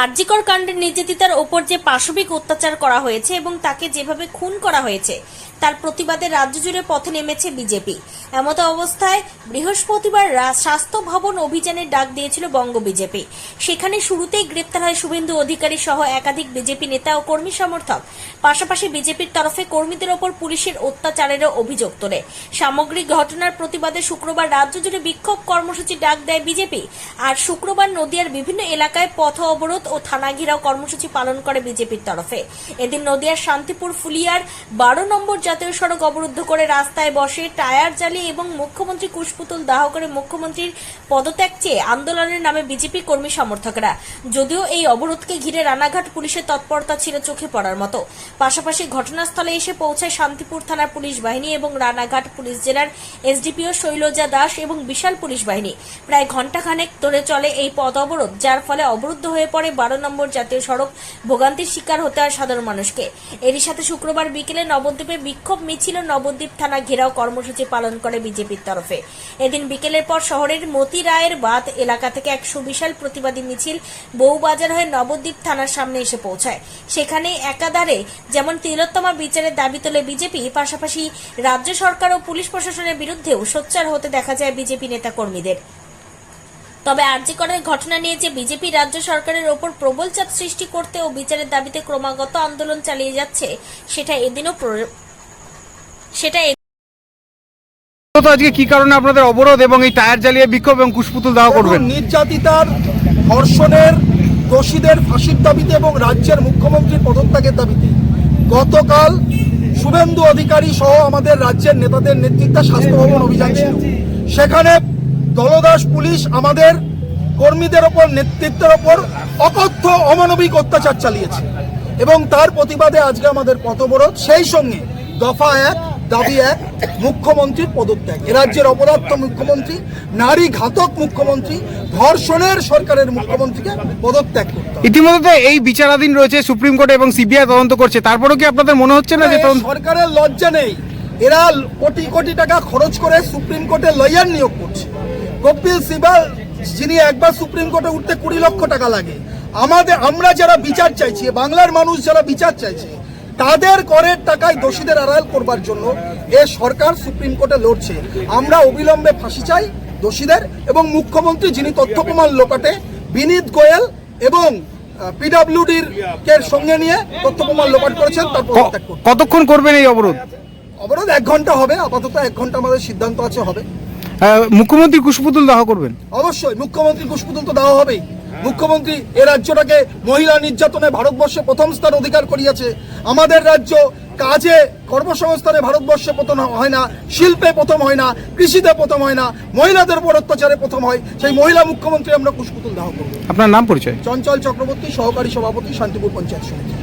আরজিকর কাণ্ডের নির্যাতিতার ওপর যে পাশবিক অত্যাচার করা হয়েছে এবং তাকে যেভাবে খুন করা হয়েছে তার প্রতিবাদে রাজ্য জুড়ে পথে নেমেছে বিজেপি। এমত অবস্থায় বৃহস্পতিবার স্বাস্থ্য ভবন অভিযানের ডাক দিয়েছিল বঙ্গ বিজেপি। সেখানে শুরুতেই গ্রেপ্তার হয় শুভেন্দু অধিকারী সহ একাধিক বিজেপি নেতা ও কর্মী সমর্থক। পাশাপাশি বিজেপির তরফে কর্মীদের ওপর পুলিশের অত্যাচারেরও অভিযোগ তোলে। সামগ্রিক ঘটনার প্রতিবাদে শুক্রবার রাজ্য জুড়ে বিক্ষোভ কর্মসূচি ডাক দেয় বিজেপি। আর শুক্রবার নদিয়ার বিভিন্ন এলাকায় পথ অবরোধ ও থানা ঘেরাও কর্মসূচি পালন করে বিজেপির তরফে। এদিন নদিয়ার শান্তিপুর ফুলিয়ার বারো নম্বর জাতীয় সড়ক অবরুদ্ধ করে রাস্তায় বসে টায়ার জ্বালিয়ে এবং মুখ্যমন্ত্রী কুশপুতুল দাহ করে মুখ্যমন্ত্রীর পদত্যাগ চেয়ে আন্দোলনের নামে বিজেপি কর্মী সমর্থকরা। যদিও এই অবরোধকে ঘিরে রানাঘাট পুলিশের তৎপরতা ছিল চোখে পড়ার মতো। পাশাপাশি ঘটনাস্থলে এসে পৌঁছায় শান্তিপুর থানার পুলিশ বাহিনী এবং রানাঘাট পুলিশ জেলার এসডিপিও শৈলজা দাস এবং বিশাল পুলিশ বাহিনী। প্রায় ঘণ্টাখানেক ধরে চলে এই পথ অবরোধ, যার ফলে অবরুদ্ধ হয়ে পড়ে বারো নম্বর জাতীয় সড়ক ভোগান্তির শিকার হতে হয় সাধারণ মানুষকে। এরই সাথে শুক্রবার বিকেলে নবদ্বীপে বিক্ষোভ মিছিল নবদ্বীপ থানা ঘেরাও কর্মসূচি পালন করে বিজেপির তরফে। এদিন বিকেলের পর শহরের মতি রায়ের বাদ এলাকা থেকে এক সুবিশাল প্রতিবাদী মিছিল বউবাজার হয়ে নবদ্বীপ থানার সামনে এসে পৌঁছায়। সেখানে একাধারে যেমন তিলোত্তমা বিচারের দাবি তোলে বিজেপি, পাশাপাশি রাজ্য সরকার ও পুলিশ প্রশাসনের বিরুদ্ধেও সোচ্চার হতে দেখা যায় বিজেপি নেতা কর্মীদের তবে আরজিকরের ঘটনা নিয়ে যে বিজেপি রাজ্য সরকারের ওপর প্রবল চাপ সৃষ্টি করতে ও বিচারের দাবিতে ক্রমাগত আন্দোলন চালিয়ে যাচ্ছে, সেটা এদিনও সেটা আজকে কি কারণে আপনাদের অবরোধ এবং এই টায়ার জ্বালিয়ে বিক্ষোভ এবং কুশপুতুল দাহ করবেন? নির্যাতিতার ধর্ষণের দোষীদের ফাঁসির দাবিতে এবং রাজ্যের মুখ্যমন্ত্রীর পদত্যাগের দাবিতে গতকাল শুভেন্দু অধিকারী সহ আমাদের রাজ্যের নেতাদের নেতৃত্বে স্বাস্থ্য ভবন অভিযান ছিল। সেখানে দলদাস পুলিশ আমাদের কর্মীদের ওপর নেতৃত্বের ওপর অকথ্য অমানবিক অত্যাচার চালিয়েছে এবং তার প্রতিবাদে আজকে আমাদের পথবরোধ সেই সঙ্গে দফা এক দাবি এক মুখ্যমন্ত্রীর পদত্যাগ। রাজ্যের অপদার্থ মুখ্যমন্ত্রী নারী ঘাতক মুখ্যমন্ত্রী ধর্ষণের সরকারের মুখ্যমন্ত্রীকে পদত্যাগ করতে। ইতিমধ্যে এই বিচারাধীন রয়েছে সুপ্রিম কোর্ট এবং সিবিআই তদন্ত করছে। তারপরেও কি আপনাদের মনে হচ্ছে না যে সরকারের লজ্জা নেই। এরা কোটি কোটি টাকা খরচ করে সুপ্রিম কোর্টে লয়ার নিয়োগ করছে। কপিল সিবাল যিনি একবার সুপ্রিম কোর্টে উঠতে কুড়ি লক্ষ টাকা লাগে। আমাদের আমরা যারা বিচার চাইছি বাংলার মানুষ যারা বিচার চাইছে তাদের করের টাকায় দোষীদের আড়াল করবার জন্য এ সরকার সুপ্রিম কোর্টে লড়ছে। আমরা অবিলম্বে ফাঁসি চাই দোষীদের এবং মুখ্যমন্ত্রী যিনি তথ্য প্রমাণ লোকাটে বিনীত গোয়েল এবং পিডাব্লিউডির কে সঙ্গে নিয়ে তথ্য প্রমাণ লোপাট করেছেন তার ক- পদত্যাগ করতে কতক্ষণ করবেন এই অবরোধ? অবরোধ এক ঘণ্টা হবে আপাতত এক ঘণ্টা আমাদের সিদ্ধান্ত আছে হবে। মুখ্যমন্ত্রী কুশপুতুল দাহ করবেন? অবশ্যই মুখ্যমন্ত্রী কুশপুতুল তো দেওয়া হবেই। মুখ্যমন্ত্রী এ রাজ্যটাকে মহিলা নির্যাতনে ভারতবর্ষে প্রথম স্থান অধিকার করিয়াছে। আমাদের রাজ্য কাজে কর্মসংস্থানে ভারতবর্ষে প্রথম হয় না শিল্পে প্রথম হয় না কৃষিতে প্রথম হয় না মহিলাদের উপর অত্যাচারে প্রথম হয়। সেই মহিলা মুখ্যমন্ত্রী আমরা কুশপুতুল দাহ করব। আপনার নাম পরিচয়? চঞ্চল চক্রবর্তী সহকারী সভাপতি শান্তিপুর পঞ্চায়েত সমিতি।